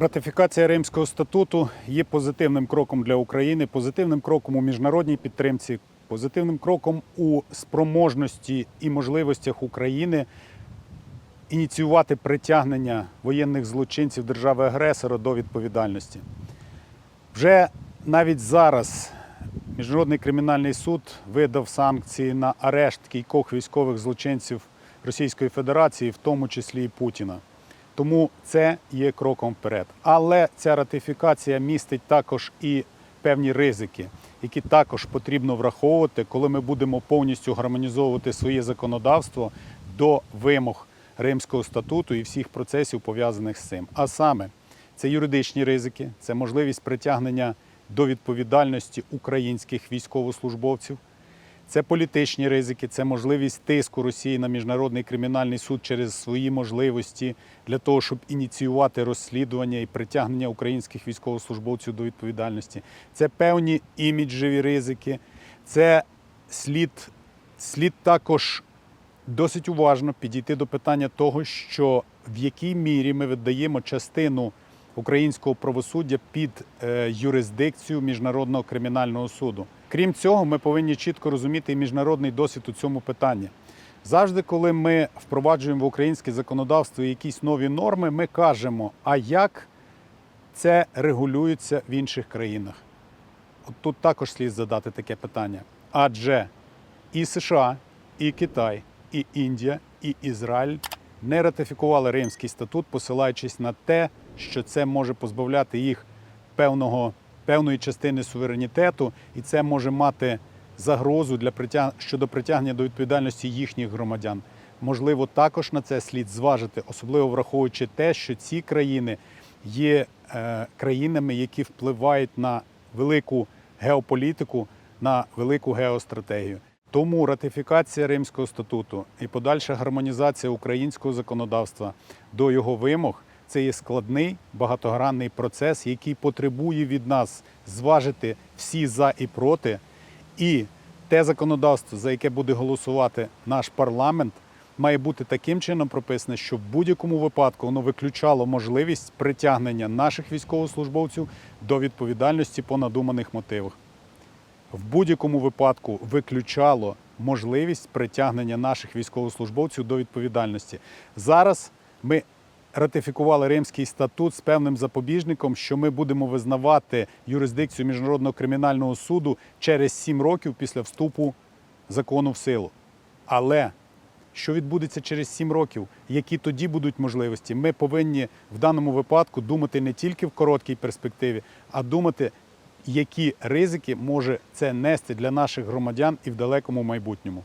Ратифікація Римського статуту є позитивним кроком для України, позитивним кроком у міжнародній підтримці, позитивним кроком у спроможності і можливостях України ініціювати притягнення воєнних злочинців держави-агресора до відповідальності. Вже навіть зараз Міжнародний кримінальний суд видав санкції на арешт кількох військових злочинців Російської Федерації, в тому числі і Путіна. Тому це є кроком вперед. Але ця ратифікація містить також і певні ризики, які також потрібно враховувати, коли ми будемо повністю гармонізовувати своє законодавство до вимог Римського статуту і всіх процесів пов'язаних з цим. А саме це юридичні ризики, це можливість притягнення до відповідальності українських військовослужбовців. Це політичні ризики, це можливість тиску Росії на міжнародний кримінальний суд через свої можливості для того, щоб ініціювати розслідування і притягнення українських військовослужбовців до відповідальності. Це певні іміджеві ризики, це слід, слід також досить уважно підійти до питання того, що в якій мірі ми віддаємо частину українського правосуддя під е, юрисдикцію міжнародного кримінального суду. Крім цього, ми повинні чітко розуміти і міжнародний досвід у цьому питанні. Завжди, коли ми впроваджуємо в українське законодавство якісь нові норми, ми кажемо, а як це регулюється в інших країнах. От тут також слід задати таке питання. Адже і США, і Китай, і Індія, і Ізраїль не ратифікували Римський статут, посилаючись на те, що це може позбавляти їх певного, певної частини суверенітету, і це може мати загрозу для притяг... щодо притягнення до відповідальності їхніх громадян. Можливо, також на це слід зважити, особливо враховуючи те, що ці країни є е, країнами, які впливають на велику геополітику, на велику геостратегію. Тому ратифікація Римського статуту і подальша гармонізація українського законодавства до його вимог це є складний багатогранний процес, який потребує від нас зважити всі за і проти. І те законодавство, за яке буде голосувати наш парламент, має бути таким чином прописане, щоб в будь-якому випадку воно виключало можливість притягнення наших військовослужбовців до відповідальності по надуманих мотивах в будь-якому випадку виключало можливість притягнення наших військовослужбовців до відповідальності. Зараз ми ратифікували Римський статут з певним запобіжником, що ми будемо визнавати юрисдикцію Міжнародного кримінального суду через 7 років після вступу закону в силу. Але що відбудеться через 7 років, які тоді будуть можливості, ми повинні в даному випадку думати не тільки в короткій перспективі, а думати, які ризики може це нести для наших громадян і в далекому майбутньому.